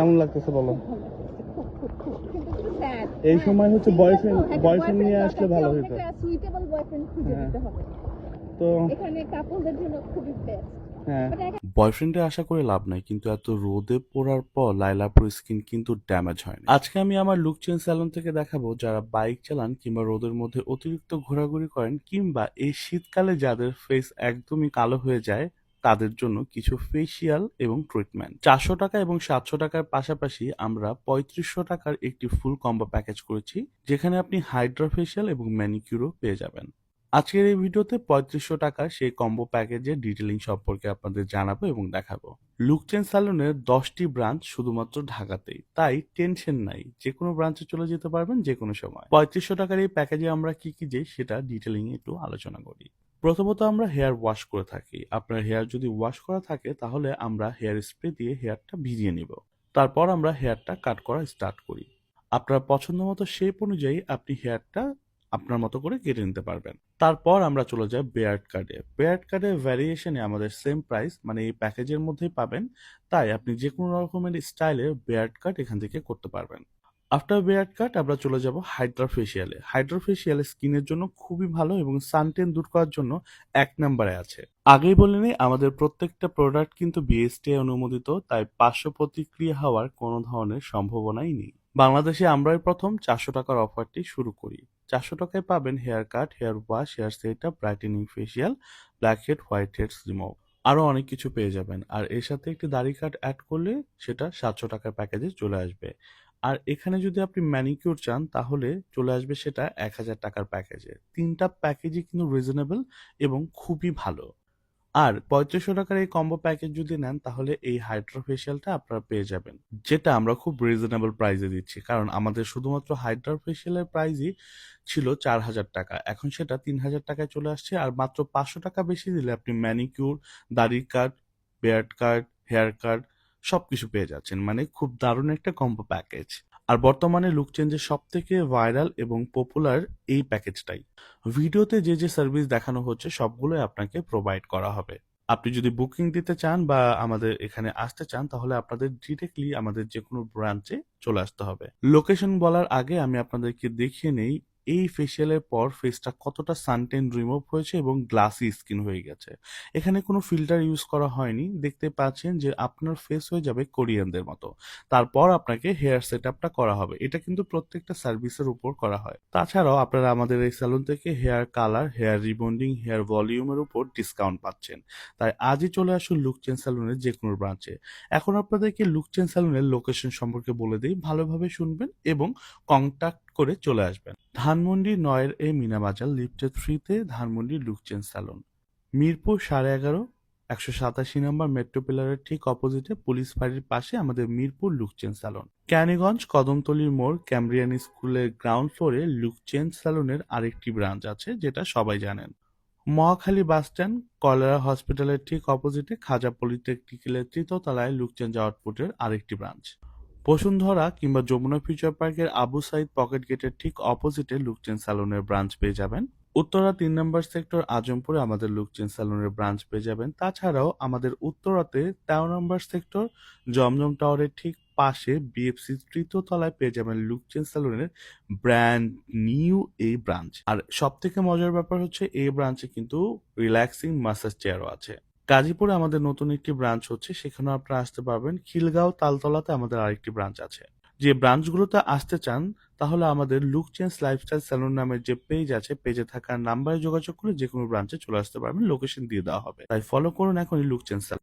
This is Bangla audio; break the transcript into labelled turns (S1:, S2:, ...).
S1: কেমন লাগতেছে বলো
S2: sad,
S1: এই
S2: হ্যাঁ।
S1: সময় হচ্ছে
S2: চিন্তা
S1: boyfriend-
S2: করো,
S1: নিয়ে আসলে ভালো হতো।
S2: একটা suitable খুঁজে
S1: হ্যাঁ।
S2: দিতে হবে।
S1: তো
S2: এখানে কাপলদের জন্য খুবই বেস্ট
S1: হ্যাঁ
S3: বয়ফ্রেন্ডে আশা করে লাভ নাই কিন্তু এত রোদে পড়ার পর লাইলাপুর স্কিন কিন্তু ড্যামেজ হয়নি আজকে আমি আমার লুক চেঞ্জ স্যালন থেকে দেখাবো যারা বাইক চালান কিংবা রোদের মধ্যে অতিরিক্ত ঘোরাঘুরি করেন কিংবা এই শীতকালে যাদের ফেস একদমই কালো হয়ে যায় তাদের জন্য কিছু ফেসিয়াল এবং ট্রিটমেন্ট চারশো টাকা এবং সাতশো টাকার পাশাপাশি আমরা পঁয়ত্রিশশো টাকার একটি ফুল কম্বো প্যাকেজ করেছি, যেখানে আপনি হাইড্রা ফেসিয়াল এবং ম্যানিকিউরও পেয়ে যাবেন। আজকের এই ভিডিওতে পঁয়ত্রিশশো টাকার সেই কম্বো প্যাকেজের ডিটেলিং সম্পর্কে আপনাদের জানাব এবং দেখাবো। লুকচেন স্যালনের দশটি ব্রাঞ্চ শুধুমাত্র ঢাকাতেই, তাই টেনশন নাই যে কোনো ব্রাঞ্চে চলে যেতে পারবেন যে কোনো সময়। পঁয়ত্রিশশো টাকার এই প্যাকেজে আমরা কি কি যে সেটা ডিটেলিং একটু আলোচনা করি। প্রথমত আমরা হেয়ার ওয়াশ করে থাকি। আপনার হেয়ার যদি ওয়াশ করা থাকে, তাহলে আমরা হেয়ার স্প্রে দিয়ে হেয়ারটা ভিজিয়ে নিব। তারপর আমরা হেয়ারটা কাট করা স্টার্ট করি। আপনার পছন্দ মতো শেপ অনুযায়ী আপনি হেয়ারটা আপনার মতো করে কেটে নিতে পারবেন। তারপর আমরা চলে যাই বেয়ার্ড কার্ডে। বেয়ার্ড কার্ডের ভ্যারিয়েশনে আমাদের সেম প্রাইস মানে এই প্যাকেজের মধ্যেই পাবেন। তাই আপনি যে কোনো রকমের স্টাইলের বেয়ার্ড কাট এখান থেকে করতে পারবেন। আফটার বেয়ার্ড কাট, আমরা চলে যাব হাইড্রা ফেসিয়ালে হাইড্রা ফেসিয়ালে স্কিনের জন্য খুবই ভালো এবং সানটেন দূর করার জন্য এক নম্বরে আছে। আগেই বলে নিই, আমাদের প্রত্যেকটা প্রোডাক্ট কিন্তু বিএসটি অনুমোদিত, তাই পার্শ্ব প্রতিক্রিয়া হওয়ার কোনো ধরনের সম্ভাবনাই নেই। বাংলাদেশে আমরাই প্রথম চারশো টাকার অফারটি শুরু করি। চারশো টাকায় পাবেন hair cut hair wash hair set up brightening facial black head white heads remove আরও অনেক কিছু পেয়ে যাবেন। আর এর সাথে একটি দাড়ি কাট অ্যাড করলে সেটা সাতশো টাকার প্যাকেজে চলে আসবে। আর এখানে যদি আপনি ম্যানিকিউর চান, তাহলে চলে আসবে সেটা এক হাজার টাকার প্যাকেজে। তিনটা প্যাকেজই কিন্তু রিজনেবল এবং খুবই ভালো। আর পঁয়ত্রিশশো টাকার এই কম্বো প্যাকেজ যদি নেন, তাহলে এই হাইড্রা ফেসিয়ালটা আপনারা পেয়ে যাবেন। যেটা আমরা খুব রিজনেবল প্রাইসে দিচ্ছি, কারণ আমাদের শুধুমাত্র হাইড্রা ফেসিয়ালের প্রাইসই ছিল চার হাজার টাকা। এখন সেটা তিন হাজার টাকায় চলে আসছে, আর মাত্র পাঁচশো টাকা বেশি দিলে আপনি ম্যানিকিউর দাড়ি কাট বেয়ার্ড কাট হেয়ার কাট সবকিছু পেয়ে যাচ্ছেন। মানে খুব দারুণ একটা কম্বো প্যাকেজ আর বর্তমানে লুক চেঞ্জের সব থেকে ভাইরাল এবং পপুলার এই প্যাকেজটাই ভিডিওতে যে যে সার্ভিস দেখানো হচ্ছে, সবগুলোই আপনাকে প্রোভাইড করা হবে। আপনি যদি বুকিং দিতে চান বা আমাদের এখানে আসতে চান, তাহলে আপনাদের ডিরেক্টলি আমাদের যে কোনো ব্রাঞ্চে চলে আসতে হবে। লোকেশন বলার আগে আমি আপনাদেরকে দেখিয়ে নেই এই ফেসিয়ালের পর ফেসটা কতটা সানটেন রিমুভ হয়েছে এবং গ্লাসি স্কিন হয়ে গেছে। এখানে কোনো ফিল্টার ইউজ করা হয়নি। দেখতে পাচ্ছেন যে আপনার ফেস হয়ে যাবে কোরিয়ানদের মতো। তারপর আপনাকে হেয়ার সেট আপটা করা হবে। এটা কিন্তু প্রত্যেকটা সার্ভিসের উপর করা হয়। তাছাড়াও আপনারা আমাদের এই স্যালুন থেকে hair colour hair rebonding hair ভলিউমের উপর ডিসকাউন্ট পাচ্ছেন। তাই আজই চলে আসুন লুক চেঞ্জ স্যালুনের যে কোনো ব্রাঞ্চে এখন আপনাদেরকে লুক চেঞ্জ স্যালুনের লোকেশন সম্পর্কে বলে দিই। ভালোভাবে শুনবেন এবং কন্ট্যাক্ট করে চলে আসবেন। ধানমন্ডি নয়ের এই মিনাবাজার লিফটের থ্রিতে ধানমন্ডি লুকচেন স্যালুন মিরপুর সাড়ে এগারো, একশো সাতাশি নম্বর মেট্রো পিলারের ঠিক অপোজিটে পুলিশ ফাঁড়ির পাশে আমাদের মিরপুর লুকচেন স্যালন ক্যানিগঞ্জ কদমতলির মোড় ক্যামব্রিয়ান স্কুলের গ্রাউন্ড ফ্লোরে লুকচেন স্যালনের আরেকটি ব্রাঞ্চ আছে, যেটা সবাই জানেন। মহাখালী বাস স্ট্যান্ড কলেরা হসপিটালের ঠিক অপোজিটে খাজা পলিটেকনিক্যালের তৃতীয়তলায় লুকচেঞ্জ আউটপুটের আরেকটি ব্রাঞ্চ। বসুন্ধরা কিংবা যমুনা ফিউচার পার্কের আবু সাইদ পকেট গেটের ঠিক অপোজিটে লুকচেন স্যালনের ব্রাঞ্চ পেয়ে যাবেন। উত্তরা তিন নম্বর সেক্টর আজমপুরে আমাদের লুকচেন স্যালনের ব্রাঞ্চ পেয়ে যাবেন। তাছাড়াও আমাদের উত্তরাতে তেরো নম্বর সেক্টর জমজম টাওয়ারের ঠিক পাশে বিএফসি তৃতীয় তলায় পেয়ে যাবেন লুকচেন স্যালনের ব্র্যান্ড নিউ এই ব্রাঞ্চ। আর সব থেকে মজার ব্যাপার হচ্ছে এই ব্রাঞ্চে কিন্তু রিল্যাক্সিং মাসাজ চেয়ারও আছে। গাজীপুরে আমাদের নতুন একটি ব্রাঞ্চ হচ্ছে, সেখানেও আপনারা আসতে পারবেন। খিলগাঁও তালতলাতে আমাদের আরেকটি ব্রাঞ্চ আছে। যে ব্রাঞ্চগুলোতে আসতে চান, তাহলে আমাদের লুক চেঞ্জ লাইফস্টাইল স্যালুন নামের যে পেজ আছে পেজে থাকার নাম্বারে যোগাযোগ করে যে কোনো ব্রাঞ্চে চলে আসতে পারবেন। লোকেশন দিয়ে দেওয়া হবে। তাই ফলো করুন এখন লুক চেঞ্জ